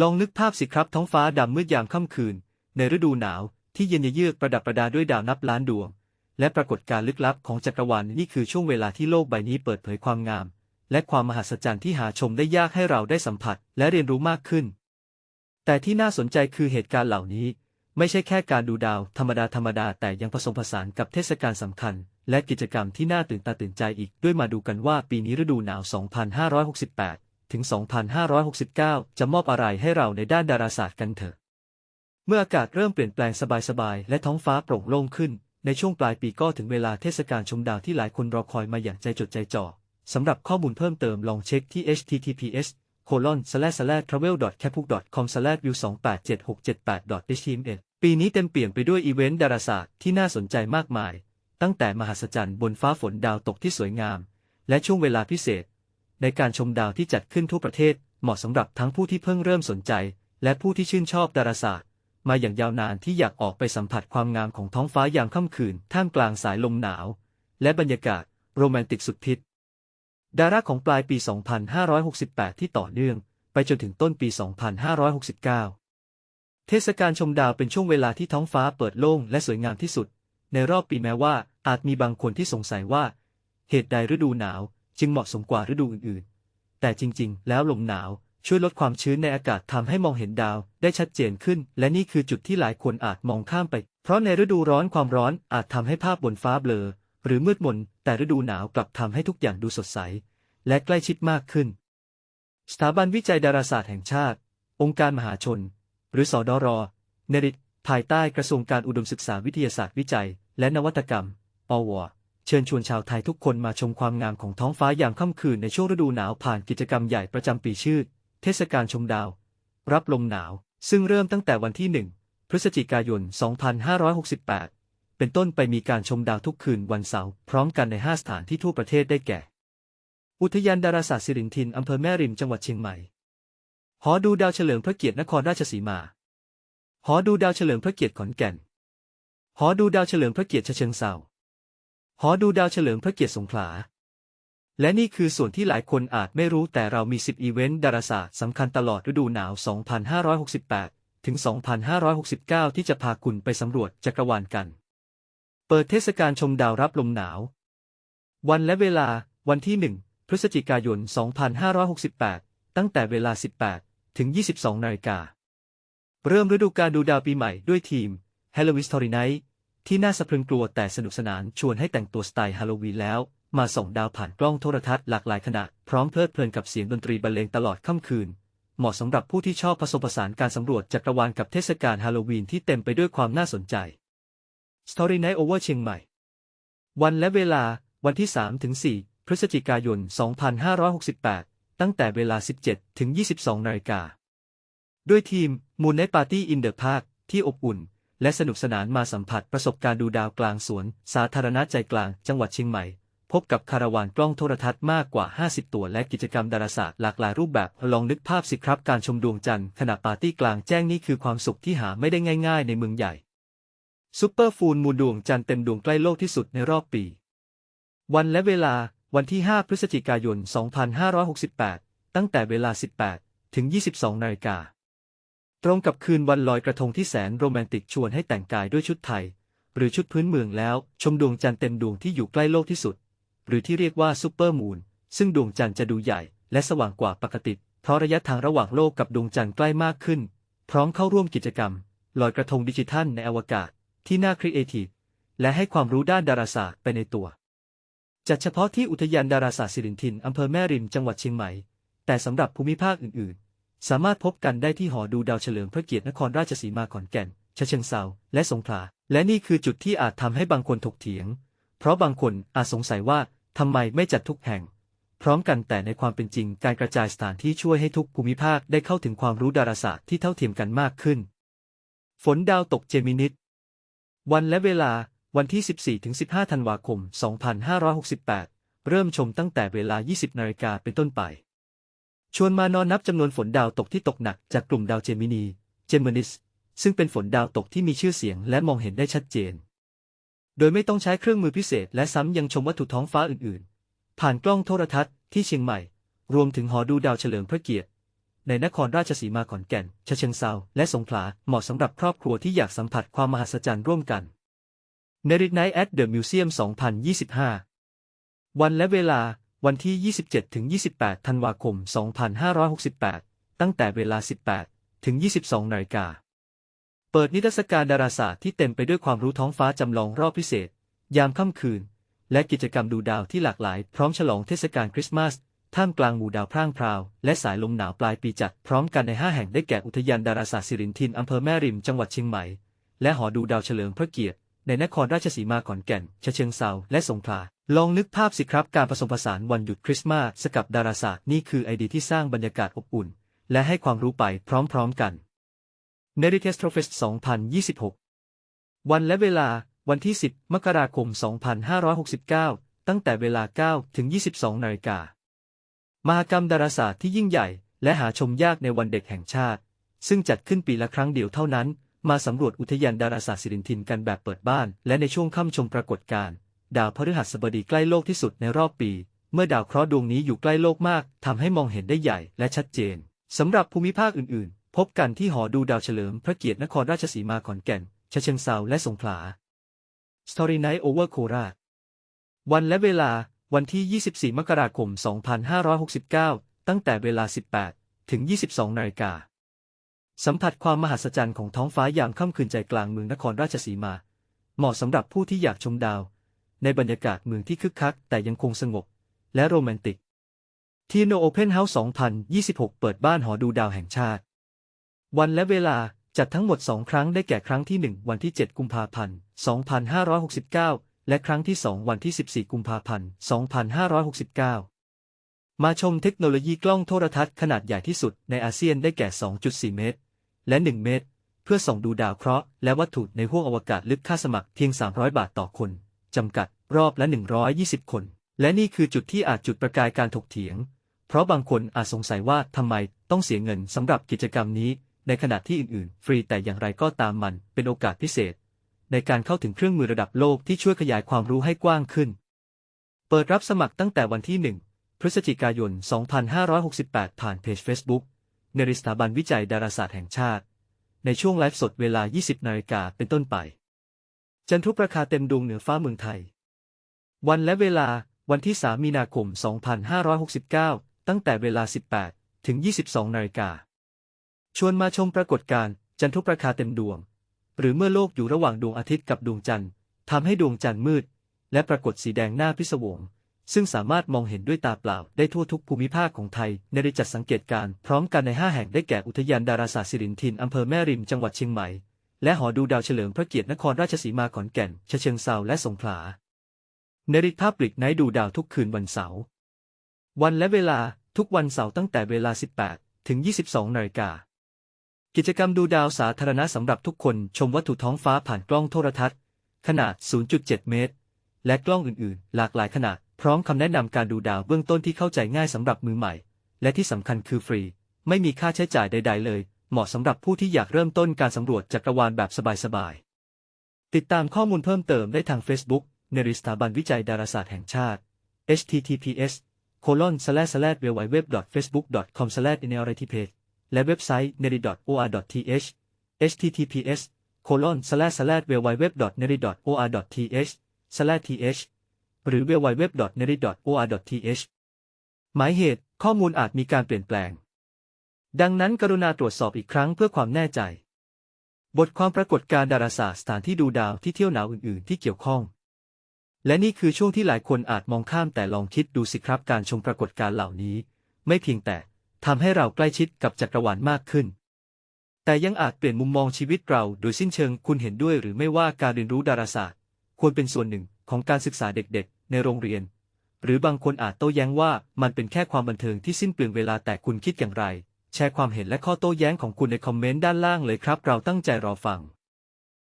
ลองนึกภาพสิครับท้องฟ้าดำมืดยามค่ำคืน ในฤดูหนาวที่เย็นเยือกประดับประดาด้วยดาวนับล้านดวง และปรากฏการลึกลับของจักรวาลนี่คือช่วงเวลาที่โลกใบนี้เปิดเผยความงาม และความมหัศจรรย์ที่หาชมได้ยากให้เราได้สัมผัสและเรียนรู้มากขึ้น แต่ที่น่าสนใจคือเหตุการณ์เหล่านี้ ไม่ใช่แค่การดูดาวธรรมดาธรรมดาแต่ยังผสมผสานกับเทศกาลสำคัญ และกิจกรรมที่น่าตื่นตาตื่นใจอีกด้วยมาดูกันว่าปีนี้ฤดูหนาว 2568 ถึง 2569 จะมอบอะไรให้เราในด้านดาราศาสตร์กันเถอะ เมื่ออากาศเริ่มเปลี่ยนแปลงสบายๆ และท้องฟ้าโปร่งโล่งขึ้น ในช่วงปลายปีก็ถึงเวลาเทศกาลชมดาวที่หลายคนรอคอยมาอย่างใจจดใจจ่อสำหรับข้อมูลเพิ่มเติมลองเช็คที่ https colon slash slash travel capbook com slash view 287678 html ปีนี้เต็มเปี่ยมไปด้วยอีเวนต์ดาราศาสตร์ที่น่าสนใจมากมาย ตั้งแต่มหัศจรรย์บนฟ้าฝนดาวตกที่สวยงาม และช่วงเวลาพิเศษ ในการชมดาวที่จัดขึ้นทั่วประเทศ เหมาะสำหรับทั้งผู้ที่เพิ่งเริ่มสนใจ และผู้ที่ชื่นชอบดาราศาสตร์ มาอย่างยาวนานที่อยากออกไปสัมผัสความงามของท้องฟ้ายามค่ำคืน ท่ามกลางสายลมหนาว และบรรยากาศโรแมนติกสุดพิษดาราของปลายปี 2568 ที่ต่อเนื่อง ไปจนถึงต้นปี 2569 เทศกาลชมดาวเป็นช่วงเวลาที่ท้องฟ้าเปิดโล่งและสวยงามที่สุด ในรอบปีแม้ว่าอาจมีบางคนที่สงสัยว่า เหตุใดฤดูหนาว จึงเหมาะสมกว่าฤดูอื่นๆ แต่จริงๆ แล้วลมหนาวช่วยลดความชื้นในอากาศทำให้มองเห็นดาวได้ชัดเจนขึ้น และนี่คือจุดที่หลายคนอาจมองข้ามไป เพราะในฤดูร้อนความร้อนอาจทำให้ภาพบนฟ้าเบลอ หรือมืดมน แต่ฤดูหนาวกลับทำให้ทุกอย่างดูสดใส และใกล้ชิดมากขึ้น สถาบันวิจัยดาราศาสตร์แห่งชาติ องค์การมหาชน หรือสอดรเนริตภายใต้กระทรวงการอุดมศึกษาวิทยาศาสตร์วิจัย และนวัตกรรมปว เชิญชวนชาวไทยทุกคนมาชมความงามของท้องฟ้าอย่ามค่ำคืนในช่วงฤดูหนาวผ่านกิจกรรมใหญ่ประจำปีชื่อ เทศกาลชมดาว รับลมหนาว ซึ่งเริ่มตั้งแต่วันที่ 1 พฤศจิกายน 2568 เป็นต้นไปมีการชมดาวทุกคืนวันเสาร์พร้อมกันใน 5 สถานที่ทั่วประเทศได้แก่ อุทยานดาราศาสตร์สิรินทินอำเภอแม่ริมจังหวัดเชียงใหม่ หอดูดาวเฉลิมพระเกียรตินครราชสีมา หอดูดาวเฉลิมพระเกียรติขอนแก่น หอดูดาวเฉลิมพระเกียรติเชิงเทรา หอดูดาวเฉลิมพระเกียรติสงขลา และนี่คือส่วนที่หลายคนอาจไม่รู้แต่เรามี 10 อีเวนต์ดาราศาสตร์สำคัญตลอดฤดูหนาว 2568 ถึง 2569 ที่จะพาคุณไปสำรวจจักรวาลกัน เปิดเทศกาลชมดาวรับลมหนาว วันและเวลา วันที่ 1 พฤศจิกายน 2568 ตั้งแต่เวลา 18 ถึง 22 นาฬิกา เริ่มฤดูการดูดาวปีใหม่ด้วยทีม h a l l o w e e n Story Night ที่น่าสะพรึงกลัวแต่สนุกสนานชวนให้แต่งตัวสไตล์ฮาโลวีนแล้ว มาส่องดาวผ่านกล้องโทรทัศน์หลากหลายขนาดพร้อมเพลิดเพลินกับเสียงดนตรีบรรเลงตลอดค่ำคืน เหมาะสำหรับผู้ที่ชอบผสมผสานการสำรวจจักรวาลกับเทศกาลฮาโลวีนที่เต็มไปด้วยความน่าสนใจ Story Night Over เชียงใหม่ วันและเวลาวันที่3ถึง4พฤศจิกายน 2568 ตั้งแต่เวลา 17 ถึง 22 นาฬิกา ด้วยทีม Moon Night Party in the Park ที่อบอุ่น และสนุกสนานมาสัมผัสประสบการณ์ดูดาวกลางสวน สาธารณะใจกลางจังหวัดเชียงใหม่ พบกับคาราวานกล้องโทรทัศน์มากกว่า 50 ตัว และกิจกรรมดาราศาสตร์หลากหลายรูปแบบ ลองนึกภาพสิครับการชมดวงจันทร์ขณะปาร์ตี้กลางแจ้งนี่คือความสุขที่หาไม่ได้ง่าย ๆ ในเมืองใหญ่ซูเปอร์ฟูลมูลดวงจันทร์เต็มดวงใกล้โลกที่สุดในรอบปี วันและเวลาวันที่ 5 พฤศจิกายน 2568 ตั้งแต่เวลา 18 ถึง 22 นาฬิกา ตรงกับคืนวันลอยกระทงที่แสนโรแมนติกชวนให้แต่งกายด้วยชุดไทย หรือชุดพื้นเมืองแล้ว ชมดวงจันทร์เต็มดวงที่อยู่ใกล้โลกที่สุด หรือที่เรียกว่าซูเปอร์มูนซึ่งดวงจันทร์จะดูใหญ่ และสว่างกว่าปกติ เพราะระยะทางระหว่างโลกกับดวงจันทร์ใกล้มากขึ้น พร้อมเข้าร่วมกิจกรรม ลอยกระทงดิจิทัลในอวกาศ ที่น่าครีเอทีฟและให้ความรู้ด้านดาราศาสตร์ไปในตัวจัดเฉพาะที่อุทยานดาราศาสตร์สิรินทินอำเภอแม่ริมจังหวัดเชียงใหม่ แต่สำหรับภูมิภาคอื่นๆ สามารถพบกันได้ที่หอดูดาวเฉลิมพระเกียรตินครราชสีมาขอนแก่นฉะเชิงเซาและสงขลา และนี่คือจุดที่อาจทำให้บางคนถกเถียง เพราะบางคนอาจสงสัยว่าทำไมไม่จัดทุกแห่ง พร้อมกันแต่ในความเป็นจริงการกระจายสถานที่ช่วยให้ทุกภูมิภาคได้เข้าถึงความรู้ดาราศาสตร์ที่เท่าเทียมกันมากขึ้น ฝนดาวตกเจมินิสวันและเวลาวันที่ 14-15 ธันวาคม 2568 เริ่มชมตั้งแต่เวลา 20นาฬิกาเป็นต้นไป ชวนมานอนนับจำนวนฝนดาวตกที่ตกหนักจากกลุ่มดาวเจมินี เจมินิส ซึ่งเป็นฝนดาวตกที่มีชื่อเสียงและมองเห็นได้ชัดเจน โดยไม่ต้องใช้เครื่องมือพิเศษ และซ้ำยังชมวัตถุท้องฟ้าอื่นๆ ผ่านกล้องโทรทัศน์ที่เชียงใหม่ รวมถึงหอดูดาวเฉลิมพระเกียรติ ในนครราชสีมาขอนแก่นฉะเชิงเซาและสงขลา เหมาะสำหรับครอบครัวที่อยากสัมผัสความมหัศจรรย์ร่วมกัน n e r i t Night at the Museum 2025 วันและเวลา วันที่ 27ถึง28 ธันวาคม 2568 ตั้งแต่เวลา 18 ถึง 22 นาฬิกา เปิดนิทรรศการดาราศาสตร์ที่เต็มไปด้วยความรู้ท้องฟ้าจำลองรอบพิเศษ ยามค่ำคืน และกิจกรรมดูดาวที่หลากหลาย พร้อมฉลองเทศกาลคริสต์มาส ท่ามกลางหมู่ดาวพร่างพราว และสายลมหนาวปลายปีจัด พร้อมกันใน 5 แห่งได้แก่อุทยานดาราศาสตร์สิรินทินอำเภอแม่ริม จังหวัดเชียงใหม่ และหอดูดาวเฉลิมพระเกียรติ ในนครราชสีมาขอนแก่น ฉะเชิงเซา และสงขลา ลองนึกภาพสิครับการผสมผสานวันหยุดคริสต์มาสกับดาราศาสตร์นี่คือไอเดียที่สร้างบรรยากาศอบอุ่น และให้ความรู้ไปพร้อมๆกัน n e r i t e s t r o f e s t 2026 วันและเวลาวันที่ 10 มกราคม 2569 ตั้งแต่เวลา 9 ถึง 22 นาฬิกามหกรรมดาราศาสตร์ที่ยิ่งใหญ่ และหาชมยากในวันเด็กแห่งชาติ ซึ่งจัดขึ้นปีละครั้งเดียวเท่านั้น มาสำรวจอุทยานดาราศาสตร์สิรินทินกันแบบเปิดบ้าน และในช่วงค่ำชมปรากฏการณ์ ดาวพฤหัสบดีใกล้โลกที่สุดในรอบปี เมื่อดาวเคราะห์ดวงนี้อยู่ใกล้โลกมากทำให้มองเห็นได้ใหญ่และชัดเจนสำหรับภูมิภาคอื่นๆ พบกันที่หอดูดาวเฉลิมพระเกียรตินครราชสีมาขอนแก่นฉะเชิงเซาและสงขลา Story Night Over โคราชวันและเวลาวันที่ 24 มกราคม 2569 ตั้งแต่เวลา 18 ถึง 22 นาฬิกา สัมผัสความมหัศจรรย์ของท้องฟ้ายามค่ำคืนใจกลางเมืองนครราชสีมา เหมาะสำหรับผู้ที่อยากชมดาว ในบรรยากาศเมืองที่คึกคัก แต่ยังคงสงบ และโรแมนติก ทีโนโอเพนเฮาส์ 2026 เปิดบ้านหอดูดาวแห่งชาติ วันและเวลาจัดทั้งหมด 2 ครั้งได้แก่ครั้งที่ 1 วันที่ 7 กุมภาพันธ์ 2569 และครั้งที่ 2 วันที่ 14 กุมภาพันธ์ 2569 มาชมเทคโนโลยีกล้องโทรทัศน์ขนาดใหญ่ที่สุดในอาเซียนได้แก่ 2.4 เมตร และ 1 เมตร เพื่อส่องดูดาวเคราะห์และวัตถุในห้วงอวกาศลึกค่าสมัครเพียง 300 บาทต่อคน จำกัดรอบละ 120 คน และนี่คือจุดที่อาจจุดประกายการถกเถียง เพราะบางคนอาจสงสัยว่าทำไมต้องเสียเงินสำหรับกิจกรรมนี้ ในขณะที่อื่นๆ ฟรีแต่อย่างไรก็ตามมันเป็นโอกาสพิเศษ ในการเข้าถึงเครื่องมือระดับโลกที่ช่วยขยายความรู้ให้กว้างขึ้น เปิดรับสมัครตั้งแต่วันที่ 1 พฤศจิกายน 2568 ผ่านเพจ Facebook ในริสถาบันวิจัยดาราศาสตร์แห่งชาติ ในช่วงไลฟ์สดเวลา 20 นาฬิกาเป็นต้นไป จันทรุปราคาเต็มดวงเหนือฟ้าเมืองไทย วันและเวลา วันที่ 3 มีนาคม 2569 ตั้งแต่เวลา 18 ถึง 22 นาฬิกา ชวนมาชมปรากฏการณ์จันทรุปราคาเต็มดวง หรือเมื่อโลกอยู่ระหว่างดวงอาทิตย์กับดวงจันทร์ทำให้ดวงจันทร์มืด และปรากฏสีแดงหน้าพิศวง ซึ่งสามารถมองเห็นด้วยตาเปล่าได้ทั่วทุกภูมิภาคของไทย ในได้จัดสังเกตการณ์พร้อมกันใน 5 แห่งได้แก่อุทยานดาราศาสตร์สิรินทินอำเภอแม่ริมจังหวัดเชียงใหม่ และหอดูดาวเฉลิมพระเกียรตินครราชสีมาขอนแก่นเชิงเซาและสงขลาเนริภาพปลิกไนดูดาวทุกคืนวันเสาร์วันและเวลาทุกวันเสาร์ตั้งแต่เวลา 18 ถึง 22 นาฬิกา กิจกรรมดูดาวสาธารณะสำหรับทุกคนชมวัตถุท้องฟ้าผ่านกล้องโทรทัศน์ ขนาด 0.7 เมตร และกล้องอื่นๆ หลากหลายขนาด พร้อมคำแนะนำการดูดาวเบื้องต้นที่เข้าใจง่ายสำหรับมือใหม่ และที่สำคัญคือฟรี ไม่มีค่าใช้จ่ายใด ๆ เลย เหมาะสำหรับผู้ที่อยากเริ่มต้นการสำรวจจักรวาลแบบสบายๆ ติดตามข้อมูลเพิ่มเติมได้ทาง Facebook ในริสถาบันวิจัยดาราศาสตร์แห่งชาติ https colon slash slash www.facebook.com slash page และเว็บไซต์ neri.or.th https colon slash slash www.neri.or.th slash th หรือ www.neri.or.th หมายเหตุข้อมูลอาจมีการเปลี่ยนแปลง ดังนั้นกรุณาตรวจสอบอีกครั้งเพื่อความแน่ใจ บทความปรากฏการณ์ดาราศาสตร์สถานที่ดูดาวที่เที่ยวหนาวอื่น ๆ ที่เกี่ยวข้อง และนี่คือช่วงที่หลายคนอาจมองข้ามแต่ลองคิดดูสิครับการชมปรากฏการณ์เหล่านี้ ไม่เพียงแต่ทำให้เราใกล้ชิดกับจักรวาลมากขึ้น แต่ยังอาจเปลี่ยนมุมมองชีวิตเราโดยสิ้นเชิงคุณเห็นด้วยหรือไม่ว่าการเรียนรู้ดาราศาสตร์ ควรเป็นส่วนหนึ่งของการศึกษาเด็กๆ ในโรงเรียน หรือบางคนอาจโต้แย้งว่ามันเป็นแค่ความบันเทิงที่สิ้นเปลืองเวลาแต่คุณคิดอย่างไร แชร์ความเห็นและข้อโต้แย้งของคุณในคอมเมนต์ด้านล่างเลยครับ เราตั้งใจรอฟัง